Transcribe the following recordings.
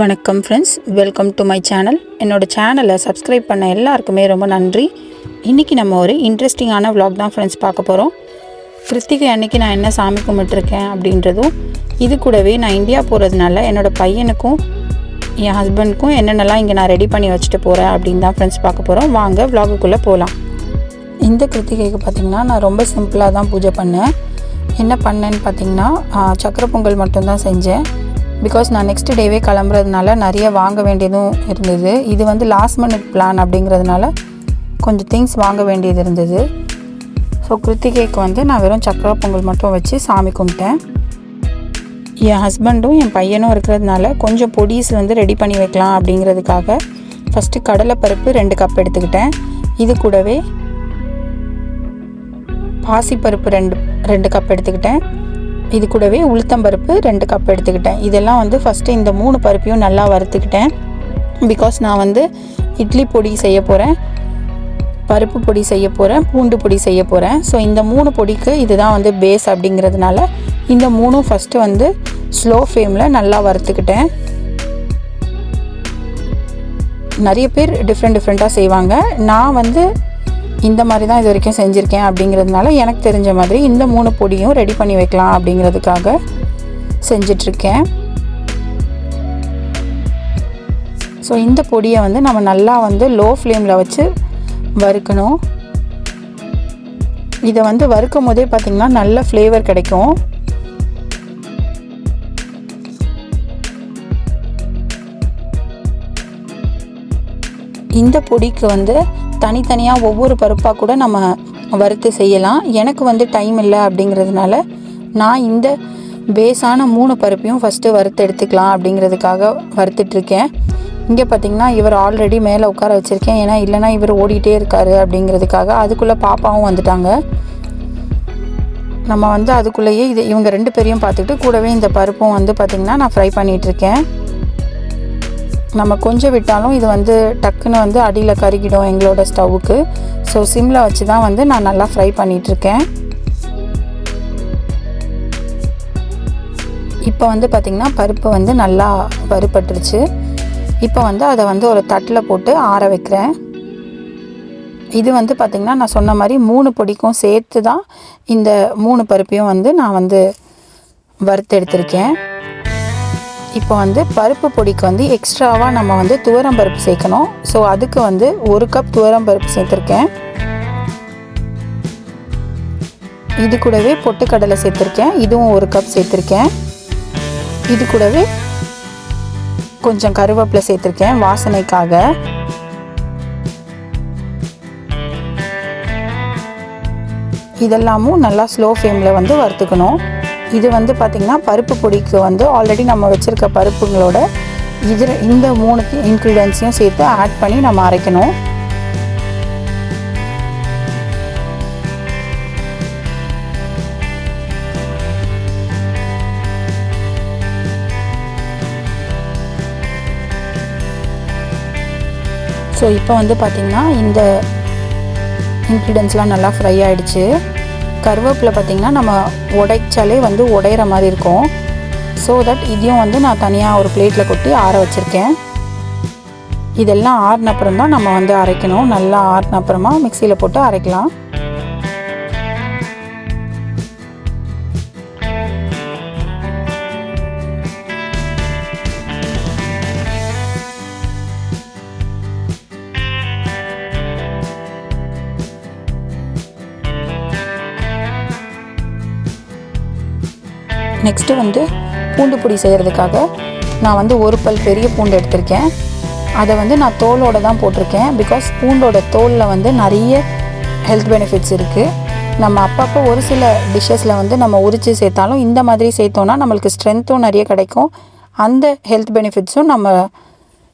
வணக்கம் friends welcome to my channel என்னோட சேனலை சப்ஸ்கிரைப் பண்ண எல்லாருக்குமே ரொம்ப நன்றி. இன்றைக்கி நம்ம ஒரு இன்ட்ரெஸ்டிங்கான vlog தான் ஃப்ரெண்ட்ஸ் பார்க்க போகிறோம் கிருத்திகை அன்னைக்கு நான் என்ன சாமி கும்பிட்டுருக்கேன் அப்படின்றதும் இது கூடவே நான் இந்தியா போகிறதுனால என்னோட பையனுக்கும் என் ஹஸ்பண்டுக்கும் என்னென்னலாம் இங்கே நான் ரெடி பண்ணி வச்சுட்டு போகிறேன் அப்படின்னு தான் ஃப்ரெண்ட்ஸ் பார்க்க போகிறோம் வாங்க vlog-க்குள்ளே போகலாம் இந்த கிருத்திகைக்கு பார்த்திங்கன்னா நான் ரொம்ப சிம்பிளாக தான் பூஜை பண்ணேன். என்ன பண்ணேன்னு பார்த்தீங்கன்னா சக்கரை பொங்கல் மட்டும்தான் செஞ்சேன். பிகாஸ் நான் நெக்ஸ்ட் டேவே கிளம்புறதுனால நிறைய வாங்க வேண்டியதும் இருந்தது. இது வந்து லாஸ்ட் மினிட் பிளான் அப்படிங்கிறதுனால கொஞ்சம் திங்ஸ் வாங்க வேண்டியது இருந்தது. ஸோ கிருத்திகைக்கு வந்து நான் வெறும் சக்கரை பொங்கல் மட்டும் வச்சு சாமி கும்பிட்டேன். என் ஹஸ்பண்டும் என் பையனும் இருக்கிறதுனால கொஞ்சம் பொடிஸ் வந்து ரெடி பண்ணி வைக்கலாம் அப்படிங்கிறதுக்காக ஃபஸ்ட்டு கடலைப்பருப்பு ரெண்டு கப் எடுத்துக்கிட்டேன். இது கூடவே பாசிப்பருப்பு ரெண்டு ரெண்டு கப் எடுத்துக்கிட்டேன். இது கூடவே உளுத்தம்பருப்பு ரெண்டு கப் எடுத்துக்கிட்டேன். இதெல்லாம் வந்து ஃபஸ்ட்டு இந்த மூணு பருப்பையும் நல்லா வறுத்துக்கிட்டேன். பிகாஸ் நான் வந்து இட்லி பொடி செய்ய போகிறேன் பருப்பு பொடி செய்ய போகிறேன் பூண்டு பொடி செய்ய போகிறேன் ஸோ இந்த மூணு பொடிக்கு இதுதான் வந்து பேஸ் அப்படிங்கிறதுனால இந்த மூணும் ஃபஸ்ட்டு வந்து ஸ்லோ ஃப்ளேமில் நல்லா வறுத்துக்கிட்டேன். நிறைய பேர் டிஃப்ரெண்ட் டிஃப்ரெண்ட்டாக செய்வாங்க. நான் வந்து இந்த மாதிரி தான் இது வரைக்கும் செஞ்சுருக்கேன் அப்படிங்கிறதுனால எனக்கு தெரிஞ்ச மாதிரி இந்த மூணு பொடியும் ரெடி பண்ணி வைக்கலாம் அப்படிங்கிறதுக்காக செஞ்சிட்ருக்கேன். ஸோ இந்த பொடியை வந்து நம்ம நல்லா வந்து லோ ஃப்ளேமில் வச்சு வறுக்கணும். இதை வந்து வறுக்கும் போதே பார்த்திங்கன்னா நல்ல ஃப்ளேவர் கிடைக்கும். இந்த பொடிக்கு வந்து தனித்தனியாக ஒவ்வொரு பருப்பாக கூட நம்ம வறுத்து செய்யலாம். எனக்கு வந்து டைம் இல்லை அப்படிங்கிறதுனால நான் இந்த பேஸான மூணு பருப்பையும் ஃபஸ்ட்டு வறுத்து எடுத்துக்கலாம் அப்படிங்கிறதுக்காக வறுத்துட்ருக்கேன் இங்கே பார்த்தீங்கன்னா இவர் ஆல்ரெடி மேலே உட்கார வச்சுருக்கேன். ஏன்னா இல்லைனா இவர் ஓடிட்டே இருக்காரு அப்படிங்கிறதுக்காக அதுக்குள்ளே பாப்பாவும் வந்துட்டாங்க. நம்ம வந்து அதுக்குள்ளேயே இது இவங்க ரெண்டு பேரையும் பார்த்துக்கிட்டு கூடவே இந்த பருப்பும் வந்து பார்த்திங்கன்னா நான் ஃப்ரை பண்ணிகிட்ருக்கேன் நம்ம கொஞ்சம் விட்டாலும் இது வந்து டக்குன்னு வந்து அடியில் கருகிடும் எங்களோட ஸ்டவ்வுக்கு. ஸோ சிம்மில் வச்சு தான் வந்து நான் நல்லா ஃப்ரை பண்ணிகிட்ருக்கேன் இப்போ வந்து பார்த்திங்கன்னா பருப்பு வந்து நல்லா வறுபட்டுருச்சு. இப்போ வந்து அதை வந்து ஒரு தட்டில் போட்டு ஆற வைக்கிறேன். இது வந்து பார்த்திங்கன்னா நான் சொன்ன மாதிரி மூணு பொடிக்கும் சேர்த்து தான் இந்த மூணு பருப்பையும் வந்து நான் வந்து வறுத்து எடுத்திருக்கேன் இப்போ வந்து பருப்பு பொடிக்கு வந்து எக்ஸ்ட்ராவாக நம்ம வந்து துவரம் பருப்பு சேர்க்கணும். ஸோ அதுக்கு வந்து ஒரு கப் துவரம் பருப்பு சேர்த்துருக்கேன். இது கூடவே பொட்டுக்கடலை சேர்த்துருக்கேன். இதுவும் ஒரு கப் சேர்த்துருக்கேன். இது கூடவே கொஞ்சம் கருவேப்பிலை சேர்த்துருக்கேன் வாசனைக்காக. இதெல்லாமும் நல்லா ஸ்லோ ஃப்ளேமில் வந்து வறுத்துக்கணும். இது வந்து பார்த்திங்கன்னா பருப்பு பொடிக்கு வந்து ஆல்ரெடி நம்ம வச்சுருக்க பருப்புங்களோட இது இந்த மூணு இன்க்ரீடியன்ஸையும் சேர்த்து ஆட் பண்ணி நம்ம அரைக்கணும். ஸோ இப்போ வந்து பார்த்திங்கன்னா இந்த இன்க்ரீடியன்ஸ்லாம் நல்லா ஃப்ரை ஆகிடுச்சு கருவேப்பிலை பார்த்திங்கன்னா நம்ம உடைச்சாலே வந்து உடையிற மாதிரி இருக்கும். ஸோ தட் இதையும் வந்து நான் தனியாக ஒரு பிளேட்டில் கொட்டி ஆற வச்சுருக்கேன். இதெல்லாம் ஆறின அப்புறம் தான் நம்ம வந்து அரைக்கணும். நல்லா ஆறின அப்புறமா மிக்சியில் போட்டு அரைக்கலாம். நெக்ஸ்ட்டு வந்து பூண்டு பொடி செய்கிறதுக்காக நான் வந்து ஒரு பல் பெரிய பூண்டு எடுத்திருக்கேன். அதை வந்து நான் தோலோட தான் போட்டிருக்கேன். பிகாஸ் பூண்டோட தோலில் வந்து நிறைய ஹெல்த் பெனிஃபிட்ஸ் இருக்குது நம்ம அப்பப்போ ஒரு சில டிஷ்ஷஸில் வந்து நம்ம உரித்து சேர்த்தாலும் இந்த மாதிரி சேர்த்தோன்னா நம்மளுக்கு ஸ்ட்ரென்த்தும் நிறைய கிடைக்கும். அந்த ஹெல்த் பெனிஃபிட்ஸும் நம்ம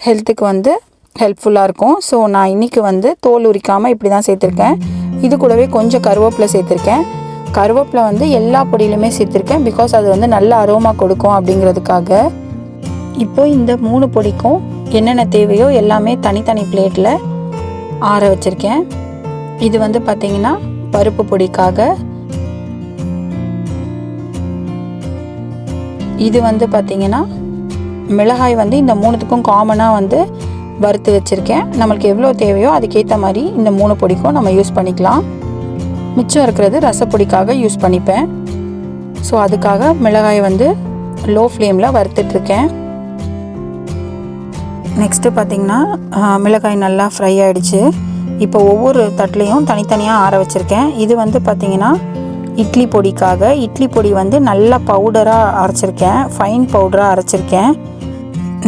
ஹெல்த்துக்கு வந்து ஹெல்ப்ஃபுல்லாக இருக்கும். ஸோ நான் இன்றைக்கி வந்து தோல் உரிக்காமல் இப்படி தான் சேர்த்துருக்கேன். இது கூடவே கொஞ்சம் கருவேப்பிலை சேர்த்துருக்கேன். கருவேப்பிலை வந்து எல்லா பொடியிலுமே சேர்த்துருக்கேன் பிகாஸ் அது வந்து நல்ல அரோமா கொடுக்கும் அப்படிங்கிறதுக்காக. இப்போ இந்த மூணு பொடிக்கும் என்னென்ன தேவையோ எல்லாமே தனித்தனி பிளேட்டில் ஆற வச்சுருக்கேன். இது வந்து பார்த்திங்கன்னா பருப்பு பொடிக்காக. இது வந்து பார்த்திங்கன்னா மிளகாய் வந்து இந்த மூணுத்துக்கும் காமனாக வந்து வறுத்து வச்சுருக்கேன். நம்மளுக்கு எவ்வளோ தேவையோ அதுக்கேற்ற மாதிரி இந்த மூணு பொடிக்கும் நம்ம யூஸ் பண்ணிக்கலாம். மிச்சம் இருக்கிறது ரசப்பொடிக்காக யூஸ் பண்ணிப்பேன். ஸோ அதுக்காக மிளகாயை வந்து லோ ஃப்ளேமில் வறுத்துட்ருக்கேன். நெக்ஸ்ட்டு பார்த்திங்கன்னா மிளகாய் நல்லா ஃப்ரை ஆகிடுச்சு இப்போ ஒவ்வொரு தட்டுலேயும் தனித்தனியாக ஆற வச்சுருக்கேன். இது வந்து பார்த்திங்கன்னா இட்லி பொடிக்காக. இட்லி பொடி வந்து நல்லா பவுடராக அரைச்சிருக்கேன். ஃபைன் பவுடராக அரைச்சிருக்கேன்.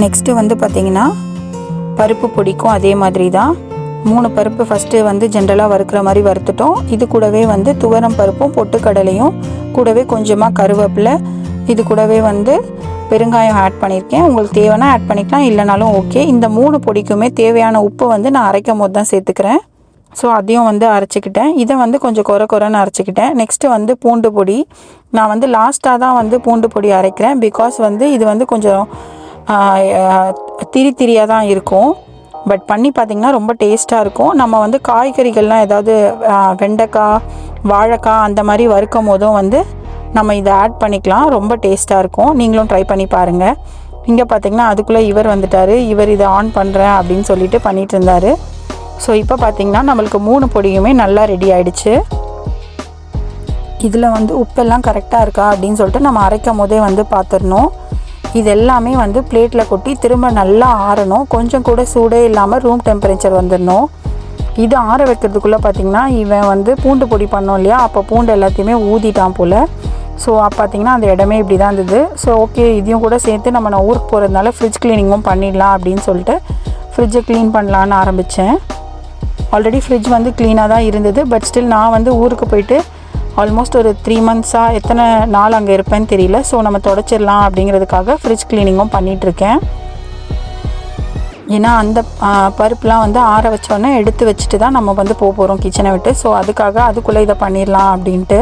நெக்ஸ்ட்டு வந்து பார்த்திங்கன்னா பருப்பு பொடிக்கும் அதே மாதிரி தான் மூணு பருப்பு ஃபஸ்ட்டு வந்து ஜென்ரலாக வறுக்கிற மாதிரி வறுத்துட்டோம். இது கூடவே வந்து துவரம் பருப்பும் பொட்டுக்கடலையும் கூடவே கொஞ்சமாக கருவேப்பிலை இது கூடவே வந்து பெருங்காயம் ஆட் பண்ணியிருக்கேன் உங்களுக்கு தேவைன்னா ஆட் பண்ணிக்கலாம் இல்லைனாலும் ஓகே இந்த மூணு பொடிக்குமே தேவையான உப்பு வந்து நான் அரைக்கும் போது தான் சேர்த்துக்கிறேன். ஸோ அதையும் வந்து அரைச்சிக்கிட்டேன். இதை வந்து கொஞ்சம் குறை குறைன்னு அரைச்சிக்கிட்டேன். நெக்ஸ்ட்டு வந்து பூண்டு பொடி. நான் வந்து லாஸ்ட்டாக தான் வந்து பூண்டு பொடி அரைக்கிறேன். பிகாஸ் வந்து இது வந்து கொஞ்சம் திரி திரியாக தான் இருக்கும். பட் பண்ணி பார்த்திங்கன்னா ரொம்ப டேஸ்ட்டாக இருக்கும். நம்ம வந்து காய்கறிகள்லாம் ஏதாவது வெண்டைக்காய் வாழைக்காய் அந்த மாதிரி வறுக்கும் போதும் வந்து நம்ம இதை ஆட் பண்ணிக்கலாம். ரொம்ப டேஸ்ட்டாக இருக்கும். நீங்களும் ட்ரை பண்ணி பாருங்கள் இங்கே பார்த்தீங்கன்னா அதுக்குள்ளே இவர் வந்துட்டார். இவர் இதை ஆன் பண்ணுறேன் அப்படின்னு சொல்லிட்டு பண்ணிகிட்டு இருந்தார். ஸோ இப்போ பார்த்திங்கன்னா நம்மளுக்கு மூணு பொடியுமே நல்லா ரெடி ஆகிடுச்சு இதில் வந்து உப்பெல்லாம் கரெக்டாக இருக்கா அப்படின்னு சொல்லிட்டு நம்ம அரைக்கும் போதே வந்து பார்த்துடணும். இது எல்லாமே வந்து பிளேட்டில் கொட்டி திரும்ப நல்லா ஆறணும். கொஞ்சம் கூட சூடே இல்லாமல் ரூம் டெம்பரேச்சர் வந்துடணும். இது ஆற வைக்கிறதுக்குள்ளே பார்த்திங்கன்னா இவன் வந்து பூண்டு பொடி பண்ணோம் இல்லையா? அப்போ பூண்டு எல்லாத்தையுமே ஊதிட்டான் போல். ஸோ பார்த்திங்கன்னா அந்த இடமே இப்படி தான் இருந்தது. ஸோ ஓகே இதையும் கூட சேர்த்து நம்ம நான் ஊருக்கு போகிறதுனால ஃப்ரிட்ஜ் க்ளீனிங்கும் பண்ணிடலாம் அப்படின்னு சொல்லிட்டு ஃப்ரிட்ஜை க்ளீன் பண்ணலான்னு ஆரம்பித்தேன் ஆல்ரெடி ஃப்ரிட்ஜ் வந்து க்ளீனாக தான் இருந்தது. பட் ஸ்டில் நான் வந்து ஊருக்கு போயிட்டு ஆல்மோஸ்ட் ஒரு த்ரீ மந்த்ஸாக எத்தனை நாள் அங்கே இருப்பேன்னு தெரியல. ஸோ நம்ம தொடச்சிடலாம் அப்படிங்கிறதுக்காக ஃப்ரிட்ஜ் க்ளீனிங்கும் பண்ணிகிட்ருக்கேன் ஏன்னா அந்த பருப்புலாம் வந்து ஆற வச்சோடனே எடுத்து வச்சுட்டு தான் நம்ம வந்து போக போகிறோம் கிச்சனை விட்டு. ஸோ அதுக்காக அதுக்குள்ளே இதை பண்ணிடலாம் அப்படின்ட்டு.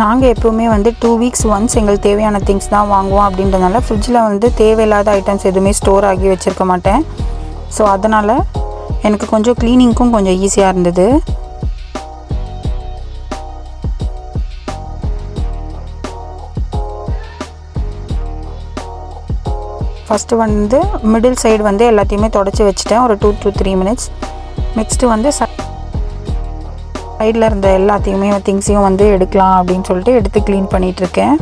நாங்கள் எப்போவுமே வந்து டூ வீக்ஸ் ஒன்ஸ் எங்களுக்கு தேவையான திங்ஸ் தான் வாங்குவோம் அப்படின்றதுனால ஃப்ரிட்ஜில் வந்து தேவையில்லாத ஐட்டம்ஸ் எதுவுமே ஸ்டோர் ஆகி வச்சுருக்க மாட்டேன். ஸோ அதனால் எனக்கு கொஞ்சம் க்ளீனிங்க்கும் கொஞ்சம் ஈஸியாக இருந்தது. ஃபஸ்ட்டு வந்து மிடில் சைடு வந்து எல்லாத்தையுமே தொடச்சி வச்சுட்டேன். ஒரு two two three minutes next வந்து ச சைடில் இருந்த எல்லாத்தையுமே திங்ஸையும் வந்து எடுக்கலாம் அப்படின்னு சொல்லிட்டு எடுத்து க்ளீன் பண்ணிகிட்ருக்கேன்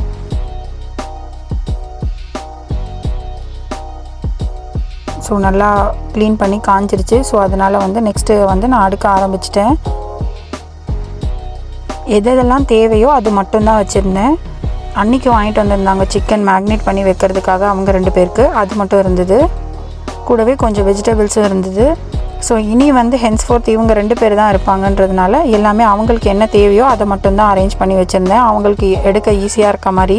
ஸோ நல்லா க்ளீன் பண்ணி காஞ்சிருச்சு. ஸோ அதனால் வந்து நெக்ஸ்ட்டு வந்து நான் அடுக்க ஆரம்பிச்சிட்டேன். எதெல்லாம் தேவையோ அது மட்டும்தான் வச்சுருந்தேன். அன்றைக்கி வாங்கிட்டு வந்திருந்தாங்க சிக்கன் மேக்னேட் பண்ணி வைக்கிறதுக்காக அவங்க ரெண்டு பேருக்கு. அது மட்டும் இருந்தது. கூடவே கொஞ்சம் வெஜிடபிள்ஸும் இருந்தது. ஸோ இனி வந்து ஹென்ஸ்ஃபோர்த் இவங்க ரெண்டு பேர் தான் இருப்பாங்கன்றதுனால எல்லாமே அவங்களுக்கு என்ன தேவையோ அதை மட்டும்தான் அரேஞ்ச் பண்ணி வச்சுருந்தேன். அவங்களுக்கு எடுக்க ஈஸியாக இருக்க மாதிரி.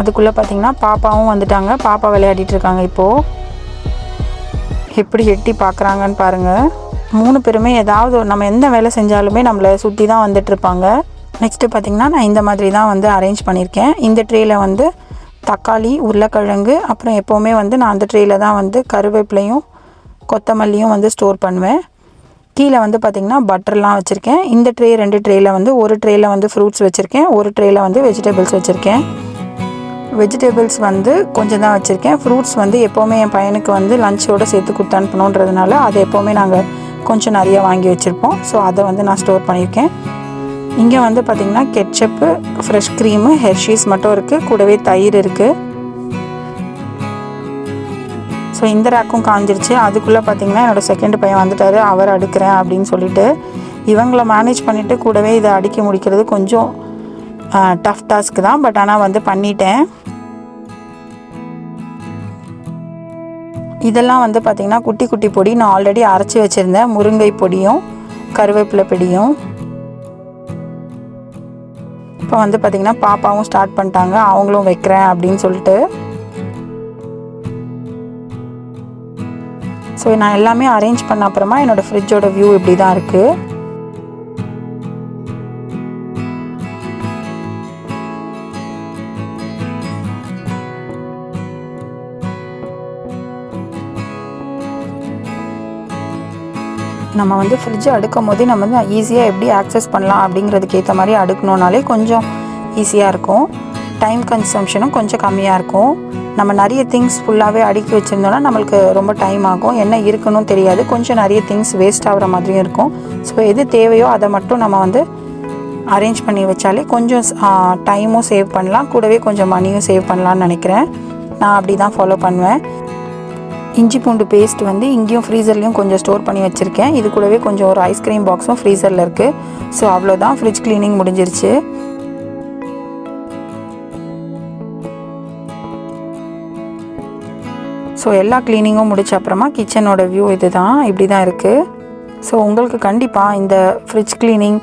அதுக்குள்ளே பார்த்திங்கன்னா பாப்பாவும் வந்துட்டாங்க. பாப்பா விளையாடிட்டு இருக்காங்க இப்போது எப்படி எட்டி பார்க்குறாங்கன்னு பாருங்கள் மூணு பேருமே ஏதாவது நம்ம எந்த வேலை செஞ்சாலுமே நம்மளை சுற்றி தான் வந்துட்டுருப்பாங்க நெக்ஸ்ட்டு பார்த்திங்கன்னா நான் இந்த மாதிரி தான் வந்து அரேஞ்ச் பண்ணியிருக்கேன். இந்த ட்ரேயில் வந்து தக்காளி உருளைக்கிழங்கு அப்புறம் எப்போவுமே வந்து நான் அந்த ட்ரேயில் தான் வந்து கருவேப்பிலையும் கொத்தமல்லியும் வந்து ஸ்டோர் பண்ணுவேன். கீழே வந்து பார்த்திங்கன்னா பட்டர்லாம் வச்சுருக்கேன். இந்த ட்ரே ரெண்டு ட்ரேயில் வந்து ஒரு ட்ரேயில் வந்து ஃப்ரூட்ஸ் வச்சுருக்கேன். ஒரு ட்ரேயில் வந்து வெஜிடபிள்ஸ் வச்சுருக்கேன். வெஜிடபிள்ஸ் வந்து கொஞ்சம் தான் வச்சுருக்கேன். ஃப்ரூட்ஸ் வந்து எப்போவுமே என் பையனுக்கு வந்து லஞ்சோடு சேர்த்து கொடுத்து அனுப்பணுன்றதுனால அதை எப்போவுமே நாங்கள் கொஞ்சம் நிறைய வாங்கி வச்சுருப்போம். ஸோ அதை வந்து நான் ஸ்டோர் பண்ணியிருக்கேன். இங்கே வந்து பார்த்திங்கன்னா கெட்சப்பு ஃப்ரெஷ் க்ரீமு ஹெர்ஷீஸ் மட்டும் இருக்குது கூடவே தயிர் இருக்குது ஸோ இந்த ரேக்கும் காஞ்சிருச்சு. அதுக்குள்ளே பார்த்தீங்கன்னா என்னோடய செகண்ட் பையன் வந்துட்டார். அவர் அடுக்கிறேன் அப்படின்னு சொல்லிட்டு இவங்கள மேனேஜ் பண்ணிவிட்டு கூடவே இதை அடுக்கி முடிக்கிறது கொஞ்சம் டஃப் டாஸ்க் தான். பட் ஆனால் வந்து பண்ணிட்டேன். இதெல்லாம் வந்து பார்த்திங்கன்னா குட்டி குட்டி பொடி நான் ஆல்ரெடி அரைச்சி வச்சுருந்தேன். முருங்கை பொடியும் கருவேப்பிலை பொடியும். இப்போ வந்து பார்த்திங்கன்னா பாப்பாவும் ஸ்டார்ட் பண்ணிட்டாங்க. அவங்களும் வைக்கிறேன் அப்படின்னு சொல்லிட்டு. ஸோ நான் எல்லாமே அரேஞ்ச் பண்ண அப்புறமா என்னோடய ஃப்ரிட்ஜோட வியூ இப்படி தான் இருக்குது நம்ம வந்து ஃப்ரிட்ஜை அடுக்கும் போதே நம்ம வந்து ஈஸியாக எப்படி ஆக்சஸ் பண்ணலாம் அப்படிங்கிறதுக்கு ஏற்ற மாதிரி அடுக்கணுன்னாலே கொஞ்சம் ஈஸியாக இருக்கும். டைம் கன்சம்ஷனும் கொஞ்சம் கம்மியாக இருக்கும். நம்ம நிறைய திங்ஸ் ஃபுல்லாகவே அடுக்கி வச்சுருந்தோம்னா நம்மளுக்கு ரொம்ப டைம் ஆகும். என்ன இருக்குன்னு தெரியாது. கொஞ்சம் நிறைய திங்ஸ் வேஸ்ட் ஆகிற மாதிரியும் இருக்கும். ஸோ எது தேவையோ அதை மட்டும் நம்ம வந்து அரேஞ்ச் பண்ணி வச்சாலே கொஞ்சம் டைமும் சேவ் பண்ணலாம். கூடவே கொஞ்சம் மணியும் சேவ் பண்ணலாம்னு நினைக்கிறேன். நான் அப்படி தான் ஃபாலோ பண்ணுவேன். இஞ்சி பூண்டு பேஸ்ட் வந்து இங்கேயும் ஃப்ரீசர்லேயும் கொஞ்சம் ஸ்டோர் பண்ணி வச்சுருக்கேன். இது கூடவே கொஞ்சம் ஒரு ஐஸ்கிரீம் பாக்ஸும் ஃப்ரீசரில் இருக்குது ஸோ அவ்வளோதான் ஃப்ரிட்ஜ் க்ளீனிங் முடிஞ்சிருச்சு. ஸோ எல்லா க்ளீனிங்கும் முடிச்ச அப்புறமா கிச்சனோட வியூ இது தான் இப்படி தான் இருக்குது ஸோ உங்களுக்கு கண்டிப்பாக இந்த ஃப்ரிட்ஜ் க்ளீனிங்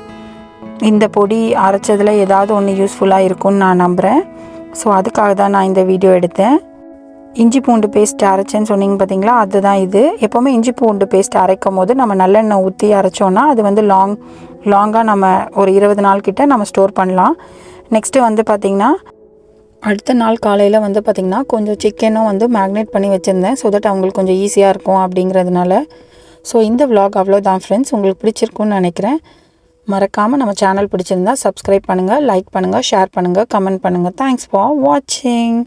இந்த பொடி அரைச்சதில் ஏதாவது ஒன்று யூஸ்ஃபுல்லாக இருக்கும்னு நான் நம்புகிறேன் ஸோ அதுக்காக தான் நான் இந்த வீடியோ எடுத்தேன். இஞ்சி பூண்டு பேஸ்ட் அரைச்சேன்னு சொன்னீங்க பார்த்தீங்களா அதுதான் இது. எப்போவுமே இஞ்சி பூண்டு பேஸ்ட் அரைக்கும் போது நம்ம நல்லெண்ணெய் ஊற்றி அரைச்சோன்னா அது வந்து லாங் லாங்காக நம்ம ஒரு இருபது நாள் கிட்ட நம்ம ஸ்டோர் பண்ணலாம். நெக்ஸ்ட்டு வந்து பார்த்திங்கன்னா அடுத்த நாள் காலையில் வந்து பார்த்திங்கன்னா கொஞ்சம் சிக்கனும் வந்து மேக்னேட் பண்ணி வச்சுருந்தேன். ஸோ தட் அவங்களுக்கு கொஞ்சம் ஈஸியாக இருக்கும் அப்படிங்கிறதுனால. ஸோ இந்த விலாக் அவ்வளோதான் ஃப்ரெண்ட்ஸ் உங்களுக்கு பிடிச்சிருக்குன்னு நினைக்கிறேன். மறக்காமல் நம்ம சேனல் பிடிச்சிருந்தா சப்ஸ்கிரைப் பண்ணுங்கள் லைக் பண்ணுங்கள் ஷேர் பண்ணுங்கள் கமெண்ட் பண்ணுங்கள் தேங்க்ஸ் ஃபார் வாட்சிங்